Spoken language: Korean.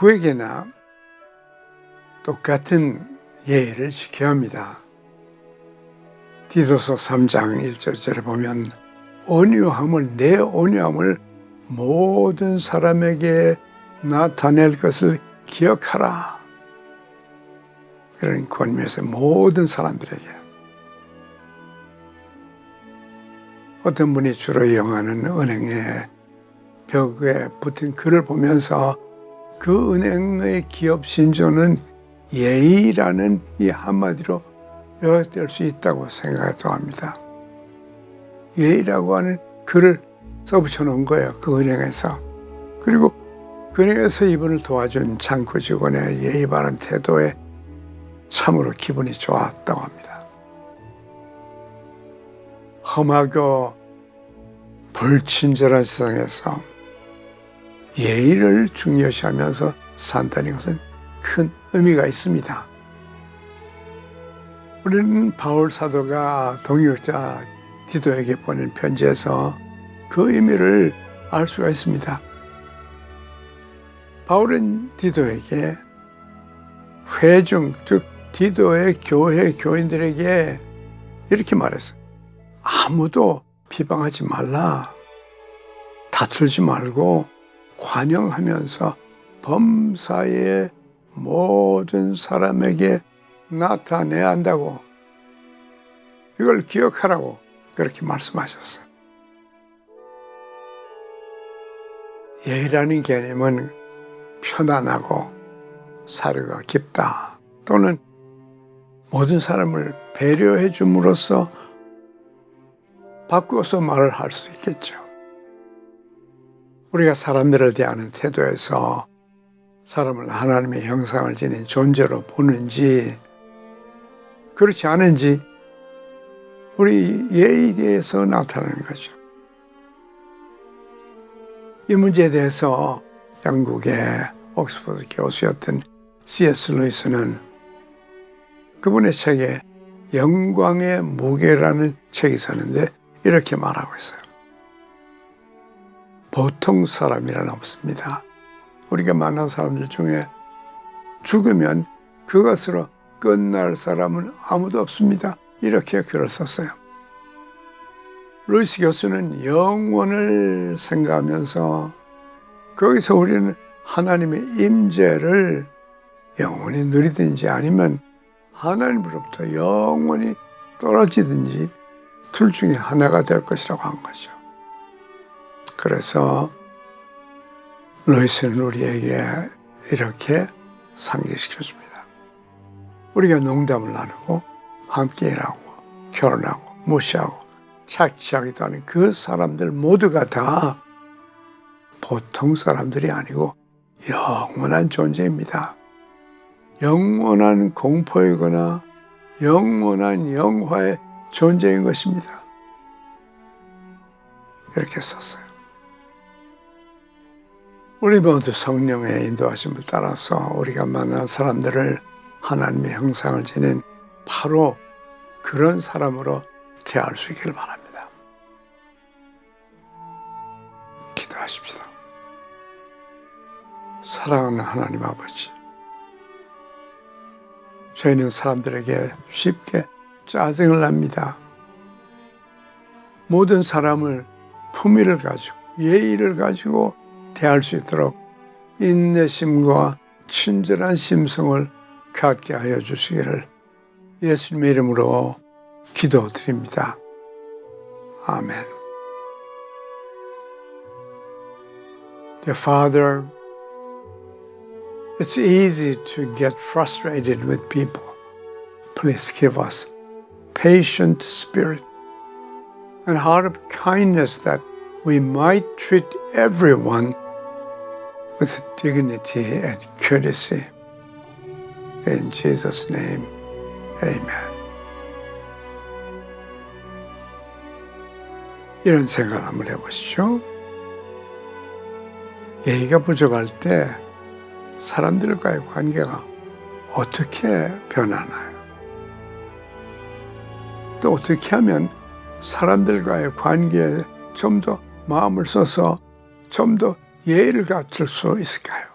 누구에게나 똑같은 예의를 지켜야 합니다. 디도서 3장 1절에 보면 온유함을 내 온유함을 모든 사람에게 나타낼 것을 기억하라. 이런 권면에서 모든 사람들에게 어떤 분이 주로 이용하는 은행의 벽에 붙은 글을 보면서 그 은행의 기업 신조는 예의라는 이 한마디로 요약될 수 있다고 생각도 합니다. 예의라고 하는 글을 써붙여 놓은 거예요. 그 은행에서. 그리고 그 은행에서 이분을 도와준 창구 직원의 예의 바른 태도에 참으로 기분이 좋았다고 합니다. 험하고 불친절한 세상에서 예의를 중요시하면서 산다는 것은 큰 의미가 있습니다. 우리는 바울 사도가 동역자 디도에게 보낸 편지에서 그 의미를 알 수가 있습니다. 바울은 디도에게 회중, 즉 디도의 교회 교인들에게 이렇게 말했어요. 아무도 비방하지 말라. 다툴지 말고 관영하면서 범사의 모든 사람에게 나타내야 한다고 이걸 기억하라고 그렇게 말씀하셨어요. 예의라는 개념은 편안하고 사료가 깊다 또는 모든 사람을 배려해 줌으로써 바꾸어서 말을 할 수 있겠죠. 우리가 사람들을 대하는 태도에서 사람을 하나님의 형상을 지닌 존재로 보는지 그렇지 않은지 우리 예의에서 나타나는 거죠. 이 문제에 대해서 영국의 옥스퍼드 교수였던 C.S. 루이스는 그분의 책에 영광의 무게라는 책이 있었는데 이렇게 말하고 있어요. 보통 사람이라는 없습니다. 우리가 만난 사람들 중에 죽으면 그것으로 끝날 사람은 아무도 없습니다. 이렇게 글을 썼어요. 루이스 교수는 영원을 생각하면서 거기서 우리는 하나님의 임재를 영원히 누리든지 아니면 하나님으로부터 영원히 떨어지든지 둘 중에 하나가 될 것이라고 한 거죠. 그래서 루이스는 우리에게 이렇게 상기시켜 줍니다. 우리가 농담을 나누고 함께 일하고 결혼하고 무시하고 착취하기도 하는 그 사람들 모두가 다 보통 사람들이 아니고 영원한 존재입니다. 영원한 공포이거나 영원한 영화의 존재인 것입니다. 이렇게 썼어요. 우리 모두 성령의 인도하심을 따라서 우리가 만난 사람들을 하나님의 형상을 지닌 바로 그런 사람으로 대할 수 있기를 바랍니다. 기도하십시다. 사랑하는 하나님 아버지, 저희는 사람들에게 쉽게 짜증을 납니다. 모든 사람을 품위를 가지고 예의를 가지고 대할 수 있도록 인내심과 친절한 심성을 갖게 하여 주시기를 예수님의 이름으로 기도드립니다. 아멘. Dear Father, it's easy to get frustrated with people. Please give us patient spirit and heart of kindness that we might treat everyone with dignity and courtesy. In Jesus' name, amen. 이런 생각 한번 해보시죠. 예의가 부족할 때 사람들과의 관계가 어떻게 변하나요? 또 어떻게 하면 사람들과의 관계에 좀 더 마음을 써서 좀더 예의를 갖출 수 있을까요?